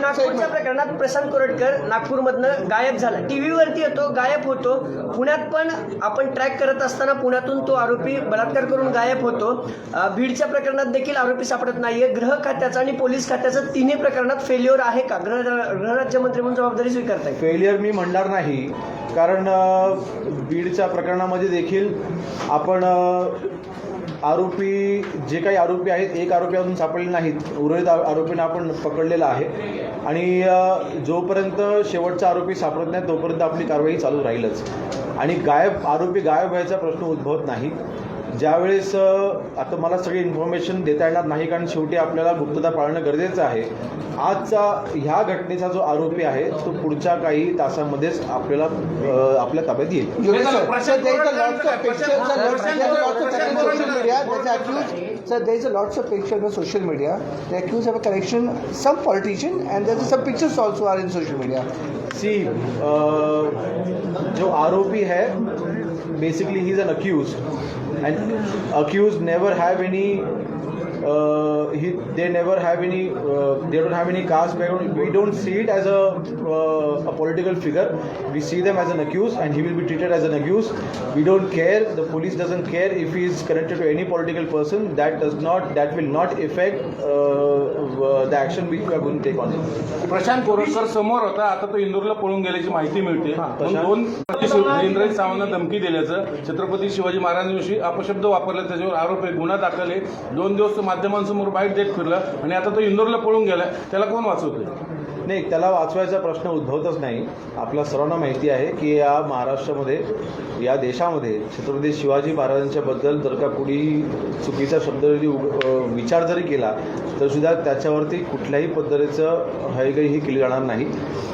नागपूरच्या प्रकरणात प्रशांत कोरटकर नागपूरमधनं गायब झाला. टीव्हीवरती येतो गायब होतो. पुण्यात पण आपण ट्रॅक करत असताना पुण्यातून तो आरोपी बलात्कार करून गायब होतो. अं, बीडच्या प्रकरणात देखील आरोपी सापडत नाहीये. गृह खात्याचं आणि पोलीस खात्याचं तिन्ही प्रकरणात फेल्युअर आहे का? गृह गृहराज्यमंत्री म्हणून जबाबदारी स्वीकारताय. फेलियर मी म्हणणार नाही. कारण बीडच्या प्रकरणामध्ये देखील आपण आरोपी जे काही आरोपी आहेत एक आरोपी अजून सापडले नाहीत उर्वरित आरोपींना आपण पकडलेला आहे. आणि जोपर्यंत शेवटचा आरोपी सापडत नाही तोपर्यंत आपली कारवाई चालू राहीलच. आणि गायब आरोपी गायब व्हायचा प्रश्न उद्भवत नाही. ज्यावेळेस आता मला सगळी इन्फॉर्मेशन देता येणार नाही कारण शेवटी आपल्याला गुप्तता पाळणं गरजेचं आहे. आजचा ह्या घटनेचा जो आरोपी आहे तो पुढच्या काही तासांमध्येच आपल्याला आपल्या ताब्यात येईल. Social media connection some politician and sub pictures also are in social media see जो आरोपी है basically he is an accused and accused never have any any he they never have any uh, they don't have any caste background we don't see it as a uh, a political figure we see them as an accused and he will be treated as an accused we don't care the police doesn't care if he is connected to any political person that does not that will not affect uh, uh, the action which we are going to take on him Prashant Koratkar समोर होता आता तो इंदोरला पळून गेल्याची माहिती मिळते प्रशांत? दोन इंद्रजित सावंतला धमकी दिल्याचं छत्रपती शिवाजी महाराजांविषयी अपशब्द वापरला त्याच्यावर आरोप आहे गुन्हा दाखल आहे दोन दिवस माध्यमांसमोर बाईट देत फिरला आणि आता तो इंदोरला पळून गेला त्याला कोण वाचवतोय? नाही त्याला वाचवायचा प्रश्न उद्भवतच नाही. आपल्या सर्वांना माहिती आहे की या महाराष्ट्रामध्ये या देशामध्ये छत्रपती शिवाजी महाराजांच्या बद्दल जर का कुणी चुकीचा शब्द जरी विचार जरी केला तर सुद्धा त्याच्यावरती कुठल्याही पद्धतीचं हयगई ही केली जाणार नाही.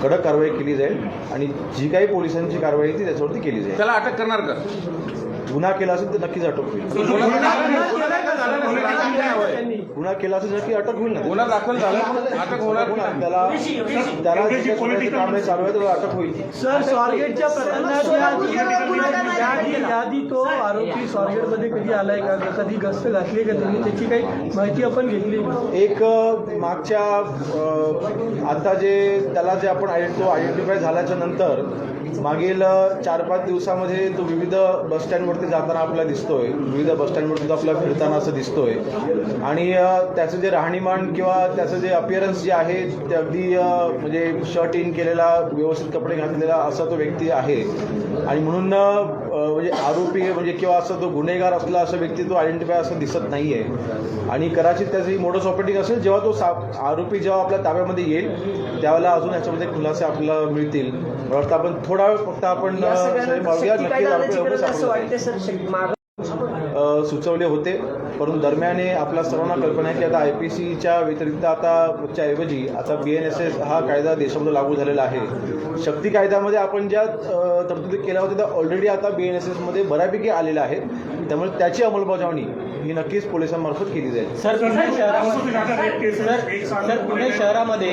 कडक कारवाई केली जाईल आणि जी काही पोलिसांची कारवाई ती त्याच्यावरती केली जाईल. त्याला अटक करणार का? गुन्हा केला असेल तर नक्कीच अटक होईल. गुन्हा केला असेल तर नक्की अटक होईल ना. गुन्हा दाखल झाला अटक होणार की गुन्हा? त्याला त्याला काम चालू आहे त्याला अटक होईल. सर स्वारगेटच्या प्रकरणात यादी- यादी यादी तो आरोपी स्वारगेटमध्ये कधी आलाय का? कधी गस्त घातली का त्यांनी? त्याची काही माहिती आपण घेतली एक मागच्या आता जे त्याला जे आपण तो आयडेंटिफाय झाल्याच्यानंतर मागील चार पाच दिवसामध्ये तो विविध बसस्टँडवरती जाताना आपल्याला दिसतोय. विविध बसस्टँडवरती तो आपल्याला फिरताना असं दिसतोय. आणि त्याचं जे राहणीमान किंवा त्याचं जे अपिअरन्स जे आहे ते अगदी म्हणजे शर्ट इन केलेला व्यवस्थित कपडे घातलेला असा तो व्यक्ती आहे. आणि म्हणून म्हणजे आरोपी म्हणजे किंवा असं तो गुन्हेगार असला असा व्यक्ती तो आयडेंटिफाय असं दिसत नाही आहे आणि कदाचित त्याचं मोडस ऑपरेटिंग असेल जेव्हा तो सा आरोपी जेव्हा आपल्या ताब्यामध्ये येईल त्यावेळेला अजून याच्यामध्ये खुलासे आपल्याला मिळतील. वाटतं आपण थोडं वेळ फक्त आपण सुचवले होते परंतु दरम्यान आपल्या सर्वांना कल्पना आहे की आता आय पी सीच्या व्यतिरिक्त आता च्या ऐवजी आता बी एन एस एस हा कायदा देशामध्ये लागू झालेला आहे. शक्ती कायद्यामध्ये आपण ज्या तरतुदी केल्या होत्या त्या ऑलरेडी आता बी एन एस एसमध्ये बऱ्यापैकी आलेल्या आहेत. त्यामुळे त्याची अंमलबजावणी ही नक्कीच पोलिसांमार्फत केली जाईल. सर पुणे शहरामध्ये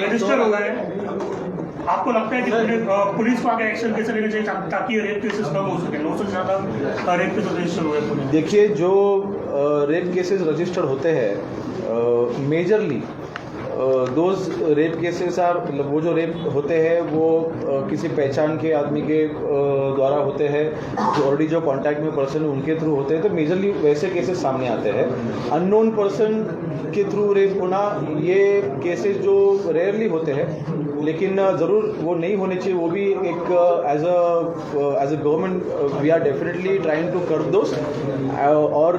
आपको लगता है कि पुलिस को आगे एक्शन कैसे लेना चाहिए ताकि रेप केसेस कम हो सके? नौ से ज़्यादा रेप केसेस रजिस्टर हुए देखिए, जो रेप केसेस रजिस्टर्ड होते हैं majorly those rape cases are मतलब वो जो रेप होते हैं, वो किसी पहचान के आदमी के द्वारा होते हैं, जो ऑलरेडी जो कांटेक्ट में पर्सन उनके थ्रू होते हैं तो मेजरली वैसे केसेस सामने आते हैं। अननोन पर्सन के थ्रू रेप होना, ये केसेस जो रेयरली होते हैं लेकिन ज़रूर वो नहीं होने चाहिए वो भी एक as a as a government we are definitely trying to कर दोस और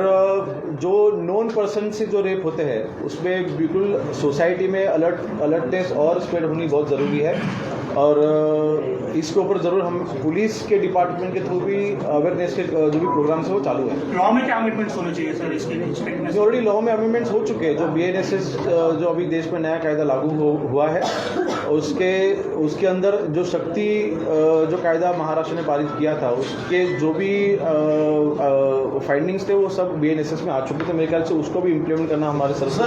जो नॉन पर्सन से जो रेप होते हैं उसमें बिल्कुल सोसाइटी में अलर्ट अलर्टनेस और स्प्रेड होनी बहुत ज़रूरी है। और इसके ऊपर ज़रूर हम पुलिस के डिपार्टमेंट के थ्रू भी अवेयरनेस के जो भी प्रोग्राम्स है वो चालू है। लॉ में क्या अमेंडमेंट्स होने चाहिए सर इसके ऑलरेडी लॉ में अमेंडमेंट्स हो चुके हैं जो बी जो अभी देश में नया कायदा लागू हो, हुआ है। उसके उसके अंदर जो शक्ति जो कायदा महाराष्ट्र ने पारित किया था उसके जो भी फाइंडिंग्स थे वो सब बी एन एस एस में आ चुके थे मेरे ख्याल से उसको भी इम्प्लीमेंट करना हमारे सर से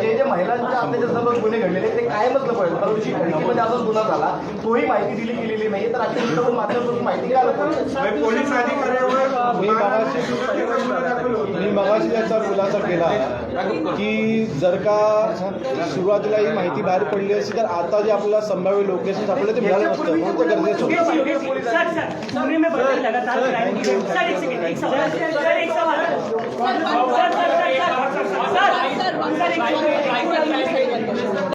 जे जे महिलांच्या गुन्हे घडलेले ते कायमच लपवले परवा दिवशी खडकीमध्ये असाच गुन्हा झाला तोही माहिती दिली गेली दिलेली नाही तर माध्यमातून माहिती द्यायला पाहिजे पोलीस अधिकाऱ्यावर मी मगाशी मी मगाशी याचा खुलासा केला की जर का सुरुवातीला ही माहिती बाहेर पडली असती तर आता जे आपल्याला संभाव्य लोकेशन सापडलं ते मिळालं नसतं म्हणून ते गरजेचं होतं